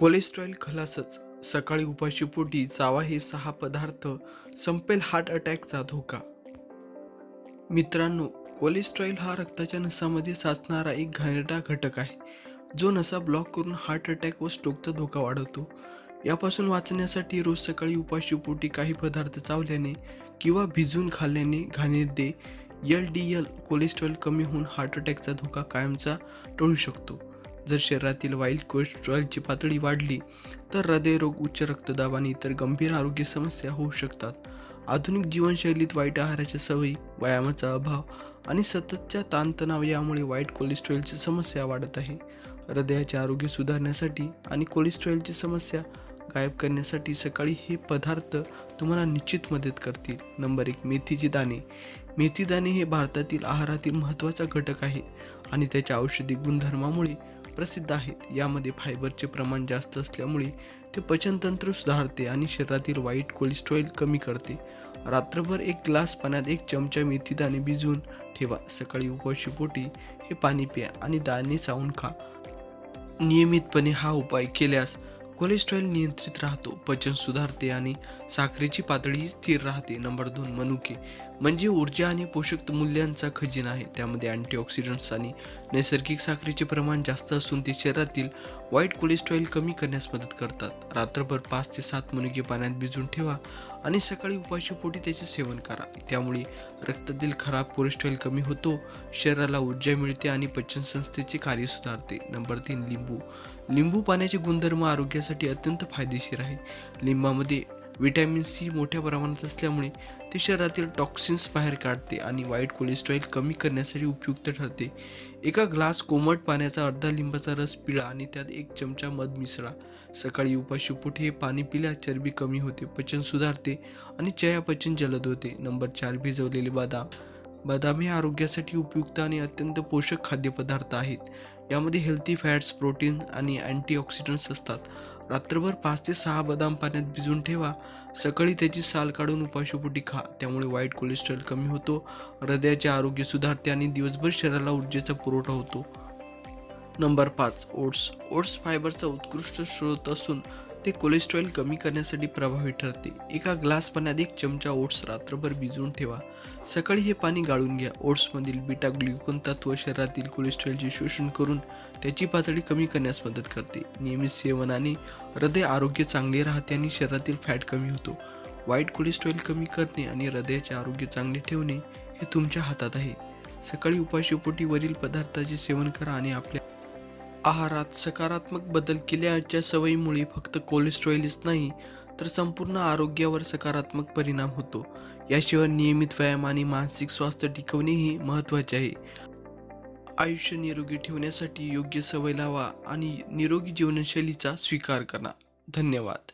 Cholesterol खलासच सकाळी उपाशीपोटी चावा हे सहा पदार्थ संपेल हार्ट अटॅकचा धोका. मित्रांनो कोलेस्ट्रॉल हा रक्ताच्या नसामध्ये साचणारा एक घाणेरडा घटक आहे. जो नसा ब्लॉक करून हार्ट अटॅक व स्ट्रोकचा धोका वाढवतो. यापासून वाचण्यासाठी रोज सकाळी उपाशीपोटी काही पदार्थ चावल्याने किंवा भिजून खाल्ल्याने घाणेरडे एल डी एल कोलेस्ट्रॉल कमी होऊन हार्ट अटॅकचा धोका कायमचा टळू शकतो. जर शरीरातील वाईट कोलेस्ट्रॉलची पातळी वाढली तर हृदयरोग उच्च रक्तदाब आणि इतर गंभीर आरोग्य समस्या होऊ शकतात. आधुनिक जीवनशैलीत वाईट आहाराच्या सवयी व्यायामाचा अभाव आणि सततच्या ताणतणाव यामुळे वाईट कोलेस्ट्रॉलची समस्या वाढत आहे. हृदयाचे आरोग्य सुधारण्यासाठी आणि कोलेस्ट्रॉलची समस्या गायब करण्यासाठी सकाळी हे पदार्थ तुम्हाला निश्चित मदत करतील. नंबर एक मेथीचे दाणे. मेथी दाणे हे भारतातील आहारातील महत्त्वाचा घटक आहे आणि त्याच्या औषधी गुणधर्मामुळे प्रसिद्ध आहेत. यामध्ये फायबरचे प्रमाण जास्त असल्यामुळे ते पचनतंत्र सुधारते आणि शरीरातील वाईट कोलेस्ट्रॉल कमी करते. रात्रभर एक ग्लास पाण्यात एक चमचा मेथी दाणे भिजवून ठेवा. सकाळी उपाशीपोटी हे पाणी प्या आणि दाणे चावून खा. नियमितपणे हा उपाय केल्यास कोलेस्ट्रॉल नियंत्रित राहतो पचन सुधारते आणि साखरेची पातळी स्थिर राहते. नंबर दोन मनुके. म्हणजे ऊर्जा आणि पोषक मूल्यांचा खजिना आहे. त्यामध्ये अँटीऑक्सिडंट्स आणि नैसर्गिक साखरेचे प्रमाण जास्त असून ते शरीरातील वाईट कोलेस्ट्रॉल कमी करण्यास मदत करतात. रात्रभर पाच ते सात मनुके पाण्यात भिजून ठेवा. आणि सकाळी उपाशीपोटी त्याचे सेवन करा. त्यामुळे रक्तातील खराब कोलेस्ट्रॉल कमी होतो शरीराला ऊर्जा मिळते आणि पचन संस्थेचे कार्य सुधारते. नंबर तीन लिंबू. लिंबू पाण्याचे गुणधर्म आरोग्यासाठी अत्यंत फायदेशीर आहे. लिंबामध्ये विटॅमिन सी मोठ्या प्रमाणात असल्यामुळे ते शरीरातील टॉक्सिन्स बाहेर काढते आणि वाईट कोलेस्ट्रॉल कमी करण्यासाठी उपयुक्त ठरते. एका ग्लास कोमट पाण्याचा अर्धा लिंबाचा रस पिळा आणि त्यात एक चमचा मध मिसळा. सकाळी उपाशीपोटी हे पाणी पिल्यास चरबी कमी होते पचन सुधारते आणि चयापचन जलद होते. नंबर चार भिजवलेले बदाम. बदाम हे आरोग्यासाठी उपयुक्त आणि अत्यंत पोषक खाद्यपदार्थ आहेत. यामध्ये हेल्थी फॅट्स प्रोटीन आणि अँटीऑक्सिडंट्स असतात. रात्रभर पाच ते सहा बदाम पाण्यात भिजवून ठेवा. सकाळी त्याची साल काढून उपाशीपोटी खा. त्यामुळे वाईट कोलेस्ट्रॉल कमी होतो हृदयाचे आरोग्य सुधारते आणि दिवसभर शरीराला ऊर्जेचा पुरवठा होतो. नंबर पाच ओट्स. ओट्स फायबरचा उत्कृष्ट स्रोत असून ते कोलेस्ट्रॉल कमी करण्यासाठी प्रभावी ठरते. एका ग्लास पाण्यात एक चमचा ओट्स रात्रभर भिजवून ठेवा. सकाळी हे पाणी गाळून घ्या. ओट्समधील बीटा ग्लुकोन तत्व शरीरातील कोलेस्ट्रॉलचे शोषण करून त्याची पातळी कमी करण्यास मदत करते. नियमित सेवनाने हृदय आरोग्य चांगले राहते आणि शरीरातील फॅट कमी होतो. वाईट कोलेस्ट्रॉल कमी करणे आणि हृदयाचे आरोग्य चांगले ठेवणे हे तुमच्या हातात आहे. सकाळी उपाशीपोटी वरील पदार्थाचे सेवन करा आणि आपल्या आहारात सकारात्मक बदल केल्याच्या सवयीमुळे फक्त कोलेस्ट्रॉलच नाही तर संपूर्ण आरोग्यावर सकारात्मक परिणाम होतो. याशिवाय नियमित व्यायाम आणि मानसिक स्वास्थ्य टिकवणेही महत्त्वाचे आहे. आयुष्य निरोगी ठेवण्यासाठी योग्य सवय लावा आणि निरोगी जीवनशैलीचा स्वीकार करा. धन्यवाद.